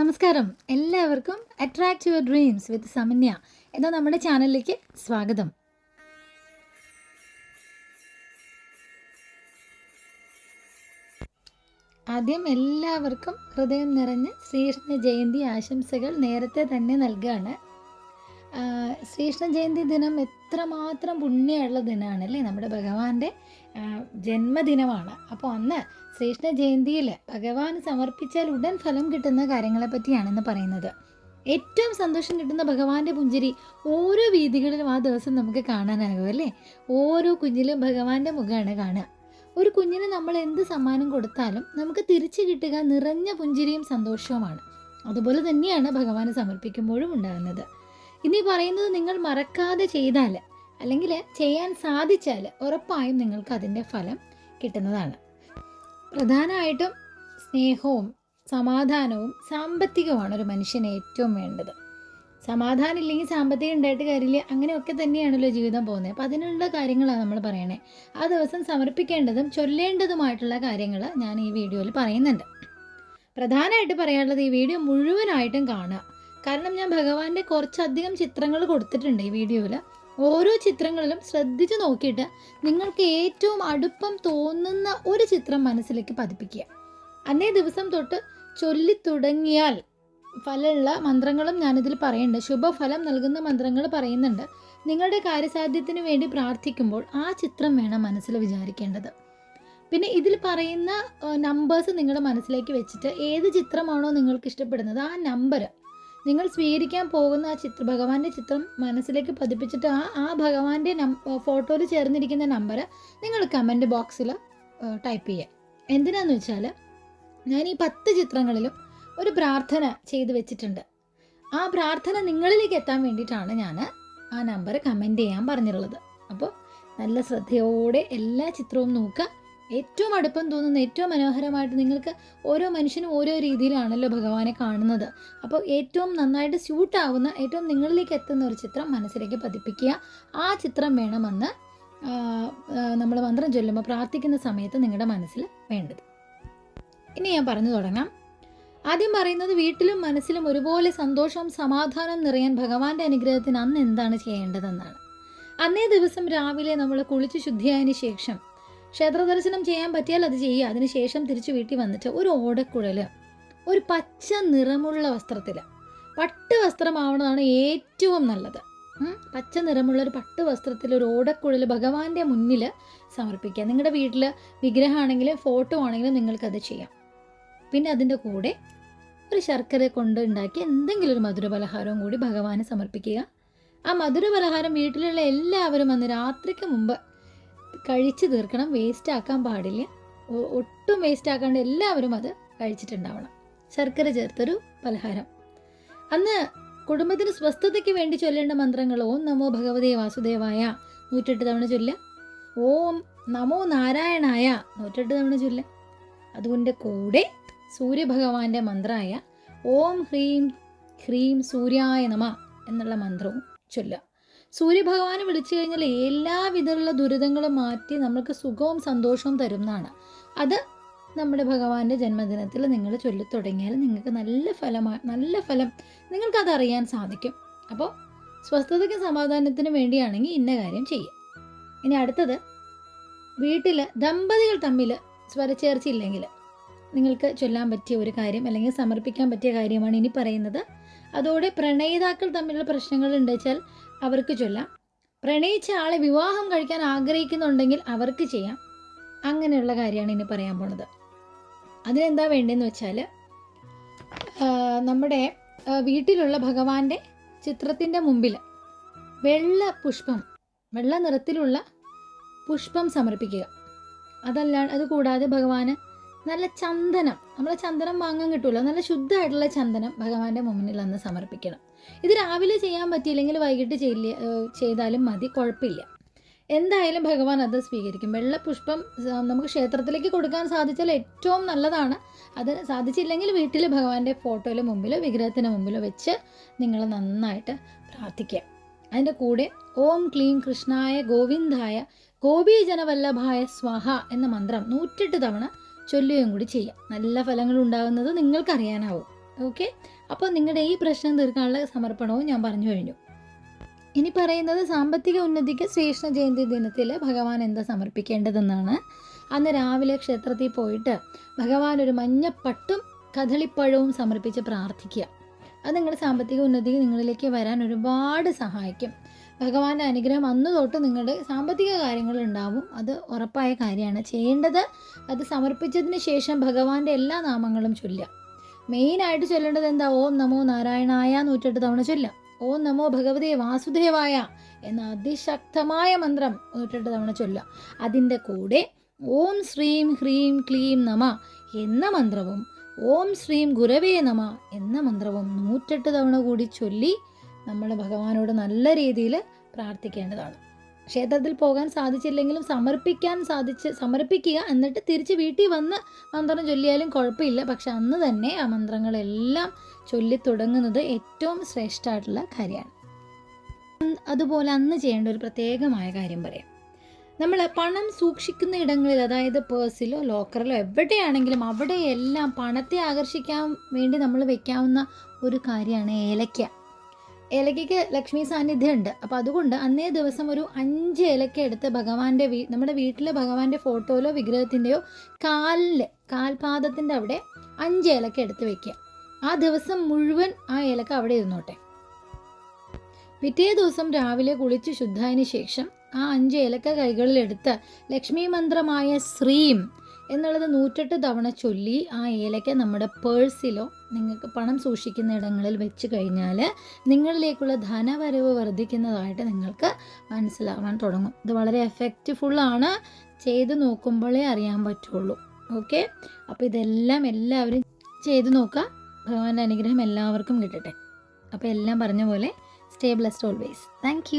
നമസ്കാരം. എല്ലാവർക്കും attract your dreams with Samanya എന്ന നമ്മുടെ ചാനലിലേക്ക് സ്വാഗതം. ആദ്യം എല്ലാവർക്കും ഹൃദയം നിറഞ്ഞ് ശ്രീകൃഷ്ണ ജയന്തി ആശംസകൾ നേരത്തെ തന്നെ നൽകുകയാണ് ശ്രീകൃഷ്ണ ജയന്തി ദിനം എത്രമാത്രം പുണ്യമുള്ള ദിനമാണ് അല്ലേ നമ്മുടെ ഭഗവാന്റെ ജന്മദിനമാണ്. അപ്പോൾ അന്ന് ശ്രീകൃഷ്ണ ജയന്തിയിൽ ഭഗവാൻ സമർപ്പിച്ചാൽ ഉടൻ ഫലം കിട്ടുന്ന കാര്യങ്ങളെ പറ്റിയാണെന്ന് പറയുന്നത്. ഏറ്റവും സന്തോഷം കിട്ടുന്ന ഭഗവാന്റെ പുഞ്ചിരി ഓരോ വീതികളിലും ആ ദിവസം നമുക്ക് കാണാനാകും അല്ലേ? ഓരോ കുഞ്ഞിലും ഭഗവാന്റെ മുഖമാണ് കാണുക. ഒരു കുഞ്ഞിന് നമ്മൾ എന്ത് സമ്മാനം കൊടുത്താലും നമുക്ക് തിരിച്ചു കിട്ടുക നിറഞ്ഞ പുഞ്ചിരിയും സന്തോഷവുമാണ്. അതുപോലെ തന്നെയാണ് ഭഗവാന് സമർപ്പിക്കുമ്പോഴും ഉണ്ടാകുന്നത്. ഇനി പറയുന്നത് നിങ്ങൾ മറക്കാതെ ചെയ്താൽ അല്ലെങ്കിൽ ചെയ്യാൻ സാധിച്ചാൽ ഉറപ്പായും നിങ്ങൾക്ക് അതിന്റെ ഫലം കിട്ടുന്നതാണ്. പ്രധാനമായിട്ടും സ്നേഹവും സമാധാനവും സാമ്പത്തികവുമാണ് ഒരു മനുഷ്യന് ഏറ്റവും വേണ്ടത്. സമാധാനം ഇല്ലെങ്കിൽ സാമ്പത്തികം ഉണ്ടായിട്ട് കാര്യമില്ല അങ്ങനെയൊക്കെ തന്നെയാണല്ലോ ജീവിതം പോകുന്നത്. അപ്പോൾ അതിനുള്ള കാര്യങ്ങളാണ് നമ്മൾ പറയണേ. ആ ദിവസം സമർപ്പിക്കേണ്ടതും ചൊല്ലേണ്ടതുമായിട്ടുള്ള കാര്യങ്ങൾ ഞാൻ ഈ വീഡിയോയിൽ പറയുന്നുണ്ട്. പ്രധാനമായിട്ട് പറയാനുള്ളത് ഈ വീഡിയോ മുഴുവനായിട്ടും കാണുക. കാരണം ഞാൻ ഭഗവാന്റെ കുറച്ചധികം ചിത്രങ്ങൾ കൊടുത്തിട്ടുണ്ട് ഈ വീഡിയോയിൽ ഓരോ ചിത്രങ്ങളിലും ശ്രദ്ധിച്ച് നോക്കിയിട്ട് നിങ്ങൾക്ക് ഏറ്റവും അടുപ്പം തോന്നുന്ന ഒരു ചിത്രം മനസ്സിലേക്ക് പതിപ്പിക്കുക. അന്നേ ദിവസം തൊട്ട് ചൊല്ലി തുടങ്ങിയാൽ ഫലമുള്ള മന്ത്രങ്ങളും ഞാനിതിൽ പറയുന്നുണ്ട്. ശുഭഫലം നൽകുന്ന മന്ത്രങ്ങൾ പറയുന്നുണ്ട്. നിങ്ങളുടെ കാര്യസാധ്യത്തിന് വേണ്ടി പ്രാർത്ഥിക്കുമ്പോൾ ആ ചിത്രം വേണം മനസ്സിൽ വിചാരിക്കേണ്ടത്. പിന്നെ ഇതിൽ പറയുന്ന നമ്പേഴ്സ് നിങ്ങളുടെ മനസ്സിലേക്ക് വെച്ചിട്ട് ഏത് ചിത്രമാണോ നിങ്ങൾക്ക് ഇഷ്ടപ്പെടുന്നത് ആ നമ്പർ നിങ്ങൾ സ്വീകരിക്കാൻ പോകുന്ന ആ ചിത്ര ഭഗവാന്റെ ചിത്രം മനസ്സിലേക്ക് പതിപ്പിച്ചിട്ട് ആ ആ ഭഗവാന്റെ ഫോട്ടോയിൽ ചേർന്നിരിക്കുന്ന നമ്പർ നിങ്ങൾ കമന്റ് ബോക്സിൽ ടൈപ്പ് ചെയ്യുക. എന്തിനാന്ന് വെച്ചാൽ ഞാൻ ഈ പത്ത് ചിത്രങ്ങളിലും ഒരു പ്രാർത്ഥന ചെയ്തു വെച്ചിട്ടുണ്ട്. ആ പ്രാർത്ഥന നിങ്ങളിലേക്ക് എത്താൻ വേണ്ടിയിട്ടാണ് ഞാൻ ആ നമ്പർ കമന്റ് ചെയ്യാൻ പറഞ്ഞിട്ടുള്ളത്. അപ്പോൾ നല്ല ശ്രദ്ധയോടെ എല്ലാ ചിത്രവും നോക്കുക. ഏറ്റവും അടുപ്പം തോന്നുന്ന ഏറ്റവും മനോഹരമായിട്ട് നിങ്ങൾക്ക് ഓരോ മനുഷ്യനും ഓരോ രീതിയിലാണല്ലോ ഭഗവാനെ കാണുന്നത്. അപ്പോൾ ഏറ്റവും നന്നായിട്ട് സ്യൂട്ടാവുന്ന ഏറ്റവും നിങ്ങളിലേക്ക് എത്തുന്ന ഒരു ചിത്രം മനസ്സിലേക്ക് പതിപ്പിക്കുക. ആ ചിത്രം വേണമെന്ന് നമ്മൾ മന്ത്രം ചൊല്ലുമ്പോൾ പ്രാർത്ഥിക്കുന്ന സമയത്ത് നിങ്ങളുടെ മനസ്സിൽ വേണ്ടത്. ഇനി ഞാൻ പറഞ്ഞു തുടങ്ങാം. ആദ്യം പറയുന്നത് വീട്ടിലും മനസ്സിലും ഒരുപോലെ സന്തോഷം സമാധാനം നിറയാൻ ഭഗവാന്റെ അനുഗ്രഹത്തിന് അന്ന് എന്താണ് ചെയ്യേണ്ടതെന്നാണ്. അന്നേ ദിവസം രാവിലെ നമ്മൾ കുളിച്ച് ശുദ്ധിയായതിനു ശേഷം ക്ഷേത്ര ദർശനം ചെയ്യാൻ പറ്റിയാൽ അത് ചെയ്യുക. അതിനുശേഷം തിരിച്ചു വീട്ടിൽ വന്നിട്ട് ഒരു ഓടക്കുഴൽ ഒരു പച്ച നിറമുള്ള വസ്ത്രത്തിൽ. പട്ട് വസ്ത്രമാവണതാണ് ഏറ്റവും നല്ലത്. പച്ച നിറമുള്ള ഒരു പട്ട് വസ്ത്രത്തിൽ ഒരു ഓടക്കുഴൽ ഭഗവാന്റെ മുന്നിൽ സമർപ്പിക്കുക. നിങ്ങളുടെ വീട്ടിൽ വിഗ്രഹമാണെങ്കിലും ഫോട്ടോ ആണെങ്കിലും നിങ്ങൾക്കത് ചെയ്യാം. പിന്നെ അതിന്റെ കൂടെ ഒരു ശർക്കര കൊണ്ട് ഉണ്ടാക്കി എന്തെങ്കിലും ഒരു മധുര പലഹാരവും കൂടി ഭഗവാന് സമർപ്പിക്കുക. ആ മധുര പലഹാരം വീട്ടിലുള്ള എല്ലാവരും അന്ന് രാത്രിക്ക് മുമ്പ് കഴിച്ചു തീർക്കണം വേസ്റ്റ് ആക്കാൻ പാടില്ല. ഒട്ടും വേസ്റ്റ് ആക്കാണ്ട് എല്ലാവരും അത് കഴിച്ചിട്ടുണ്ടാവണം. ശർക്കര ചേർത്തൊരു പലഹാരം. അന്ന് കുടുംബത്തിന് സ്വസ്ഥതയ്ക്ക് വേണ്ടി ചൊല്ലേണ്ട മന്ത്രങ്ങൾ ഓം നമോ ഭഗവതേ വാസുദേവായ നൂറ്റെട്ട് തവണ ചൊല്ല. ഓം നമോ നാരായണായ നൂറ്റെട്ട് തവണ ചൊല്ല. അതുകൊണ്ട് കൂടെ സൂര്യഭഗവാന്റെ മന്ത്രമായ ഓം ഹ്രീം ഹ്രീം സൂര്യായ നമ എന്നുള്ള മന്ത്രവും ചൊല്ലുക സൂര്യഭഗവാനെ വിളിച്ചു കഴിഞ്ഞാൽ എല്ലാവിധമുള്ള ദുരിതങ്ങളും മാറ്റി നമ്മൾക്ക് സുഖവും സന്തോഷവും തരുന്നതാണ്. അത് നമ്മുടെ ഭഗവാന്റെ ജന്മദിനത്തിൽ നിങ്ങൾ ചൊല്ലിത്തുടങ്ങിയാൽ നിങ്ങൾക്ക് നല്ല ഫലമാണ് നല്ല ഫലം നിങ്ങൾക്കത് അറിയാൻ സാധിക്കും. അപ്പോൾ സ്വസ്ഥതയ്ക്കും സമാധാനത്തിനും വേണ്ടിയാണെങ്കിൽ ഇന്ന കാര്യം ചെയ്യുക ഇനി അടുത്തത് വീട്ടിൽ ദമ്പതികൾ തമ്മിൽ സ്വരച്ചേർച്ചയില്ലെങ്കിൽ നിങ്ങൾക്ക് ചൊല്ലാൻ പറ്റിയ ഒരു കാര്യം അല്ലെങ്കിൽ സമർപ്പിക്കാൻ പറ്റിയ കാര്യമാണ് ഇനി പറയുന്നത്. അതോടെ പ്രണയിതാക്കൾ തമ്മിലുള്ള പ്രശ്നങ്ങൾ ഉണ്ടെച്ചാൽ അവർക്ക് ചൊല്ലാം. പ്രണയിച്ച ആളെ വിവാഹം കഴിക്കാൻ ആഗ്രഹിക്കുന്നുണ്ടെങ്കിൽ അവർക്ക് ചെയ്യാം. അങ്ങനെയുള്ള കാര്യമാണ് ഇനി പറയാൻ പോണത്. അതിനെന്താ വേണ്ടതെന്ന് വെച്ചാൽ നമ്മുടെ വീട്ടിലുള്ള ഭഗവാന്റെ ചിത്രത്തിന്റെ മുമ്പിൽ വെള്ള പുഷ്പം വെള്ള നിറത്തിലുള്ള പുഷ്പം സമർപ്പിക്കുക. അതല്ല അതുകൂടാതെ ഭഗവാന് നല്ല ചന്ദനം. നമ്മളെ ചന്ദനം വാങ്ങാൻ കിട്ടുമല്ലോ നല്ല ശുദ്ധമായിട്ടുള്ള ചന്ദനം ഭഗവാന്റെ മുന്നിൽ അന്ന് സമർപ്പിക്കണം. ഇത് രാവിലെ ചെയ്യാൻ പറ്റിയില്ലെങ്കിൽ വൈകിട്ട് ചെയ്യില്ല ചെയ്താലും മതി. കുഴപ്പമില്ല. എന്തായാലും ഭഗവാൻ അത് സ്വീകരിക്കും. വെള്ളപുഷ്പം നമുക്ക് ക്ഷേത്രത്തിലേക്ക് കൊടുക്കാൻ സാധിച്ചാൽ ഏറ്റവും നല്ലതാണ്. അത് സാധിച്ചില്ലെങ്കിൽ വീട്ടിൽ ഭഗവാന്റെ ഫോട്ടോയിൽ മുമ്പിലോ വിഗ്രഹത്തിന് മുമ്പിലോ വെച്ച് നിങ്ങൾ നന്നായിട്ട് പ്രാർത്ഥിക്കുക അതിന്റെ കൂടെ ഓം ക്ലീം കൃഷ്ണായ ഗോവിന്ദായ ഗോപീജനവല്ലഭായ സ്വഹ എന്ന മന്ത്രം നൂറ്റെട്ട് തവണ ചൊല്ലുകയും കൂടി ചെയ്യാം. നല്ല ഫലങ്ങൾ ഉണ്ടാകുന്നത് നിങ്ങൾക്കറിയാനാവും. ഓക്കെ അപ്പോൾ നിങ്ങളുടെ ഈ പ്രശ്നം തീർക്കാനുള്ള സമർപ്പണവും ഞാൻ പറഞ്ഞു കഴിഞ്ഞു. ഇനി പറയുന്നത് സാമ്പത്തിക ഉന്നതിക്ക് ശ്രീകൃഷ്ണ ജയന്തി ദിനത്തിൽ ഭഗവാൻ എന്താ സമർപ്പിക്കേണ്ടതെന്നാണ്. അന്ന് രാവിലെ ക്ഷേത്രത്തിൽ പോയിട്ട് ഭഗവാൻ ഒരു മഞ്ഞപ്പട്ടും കദളിപ്പഴവും സമർപ്പിച്ച് പ്രാർത്ഥിക്കുക. അത് നിങ്ങളുടെ സാമ്പത്തിക ഉന്നതി നിങ്ങളിലേക്ക് വരാൻ ഒരുപാട് സഹായിക്കും. ഭഗവാന്റെ അനുഗ്രഹം അന്ന് തൊട്ട് നിങ്ങളുടെ സാമ്പത്തിക കാര്യങ്ങൾ ഉണ്ടാവും അത് ഉറപ്പായ കാര്യമാണ്. ചെയ്യേണ്ടത് അത് സമർപ്പിച്ചതിന് ശേഷം ഭഗവാന്റെ എല്ലാ നാമങ്ങളും ചൊല്ലുക. മെയിനായിട്ട് ചൊല്ലേണ്ടത് എന്താ? ഓം നമോ നാരായണായ നൂറ്റെട്ട് തവണ ചൊല്ലുക. ഓം നമോ ഭഗവതേ വാസുദേവായ എന്ന അതിശക്തമായ മന്ത്രം നൂറ്റെട്ട് തവണ ചൊല്ലുക. അതിന്റെ കൂടെ ഓം ശ്രീം ഹ്രീം ക്ലീം നമ എന്ന മന്ത്രവും ഓം ശ്രീം ഗുരവേ നമ എന്ന മന്ത്രവും നൂറ്റെട്ട് തവണ കൂടി ചൊല്ലി നമ്മൾ ഭഗവാനോട് നല്ല രീതിയിൽ പ്രാർത്ഥിക്കേണ്ടതാണ്. ക്ഷേത്രത്തിൽ പോകാൻ സാധിച്ചില്ലെങ്കിലും സമർപ്പിക്കാൻ സാധിച്ച് സമർപ്പിക്കുക എന്നിട്ട് തിരിച്ച് വീട്ടിൽ വന്ന് മന്ത്രം ചൊല്ലിയാലും കുഴപ്പമില്ല. പക്ഷെ അന്ന് തന്നെ ആ മന്ത്രങ്ങളെല്ലാം ചൊല്ലി തുടങ്ങുന്നത് ഏറ്റവും ശ്രേഷ്ഠമായിട്ടുള്ള കാര്യമാണ്. അതുപോലെ അന്ന് ചെയ്യേണ്ട ഒരു പ്രത്യേകമായ കാര്യം പറയാം. നമ്മൾ പണം സൂക്ഷിക്കുന്ന ഇടങ്ങളിൽ അതായത് പേഴ്സിലോ ലോക്കറിലോ എവിടെയാണെങ്കിലും അവിടെയെല്ലാം പണത്തെ ആകർഷിക്കാൻ വേണ്ടി നമ്മൾ വെക്കാവുന്ന ഒരു കാര്യമാണ് ഏലക്ക. ഏലക്കയ്ക്ക് ലക്ഷ്മി സാന്നിധ്യം ഉണ്ട് അപ്പോൾ അതുകൊണ്ട് അന്നേ ദിവസം ഒരു അഞ്ച് ഏലക്ക എടുത്ത് ഭഗവാന്റെ വീ നമ്മുടെ വീട്ടിലെ ഭഗവാന്റെ ഫോട്ടോയിലോ വിഗ്രഹത്തിന്റെയോ കാലിൽ കാൽപാദത്തിന്റെ അവിടെ അഞ്ച് ഏലക്ക എടുത്ത് വെക്കുക. ആ ദിവസം മുഴുവൻ ആ ഏലക്ക അവിടെ ഇരുന്നോട്ടെ. പിറ്റേ ദിവസം രാവിലെ കുളിച്ച് ശുദ്ധായതിനു ശേഷം ആ അഞ്ച് ഏലക്ക കൈകളിലെടുത്ത് ലക്ഷ്മി മന്ത്രമായ ശ്രീം എന്നുള്ളത് നൂറ്റെട്ട് തവണ ചൊല്ലി ആ ഏലക്ക നമ്മുടെ പേഴ്സിലോ നിങ്ങൾക്ക് പണം സൂക്ഷിക്കുന്ന ഇടങ്ങളിൽ വെച്ച് കഴിഞ്ഞാൽ നിങ്ങളിലേക്കുള്ള ധനവരവ് വർദ്ധിക്കുന്നതായിട്ട് നിങ്ങൾക്ക് മനസ്സിലാവാൻ തുടങ്ങും. ഇത് വളരെ എഫക്റ്റ്ഫുള്ളാണ് ചെയ്ത് നോക്കുമ്പോഴേ അറിയാൻ പറ്റുള്ളൂ. ഓക്കെ അപ്പോൾ ഇതെല്ലാം എല്ലാവരും ചെയ്ത് നോക്കുക. ഭഗവാന്റെ അനുഗ്രഹം എല്ലാവർക്കും കിട്ടട്ടെ. അപ്പോൾ എല്ലാം പറഞ്ഞ പോലെ സ്റ്റേ ബ്ലസ്ഡ് ഓൾവേസ് താങ്ക്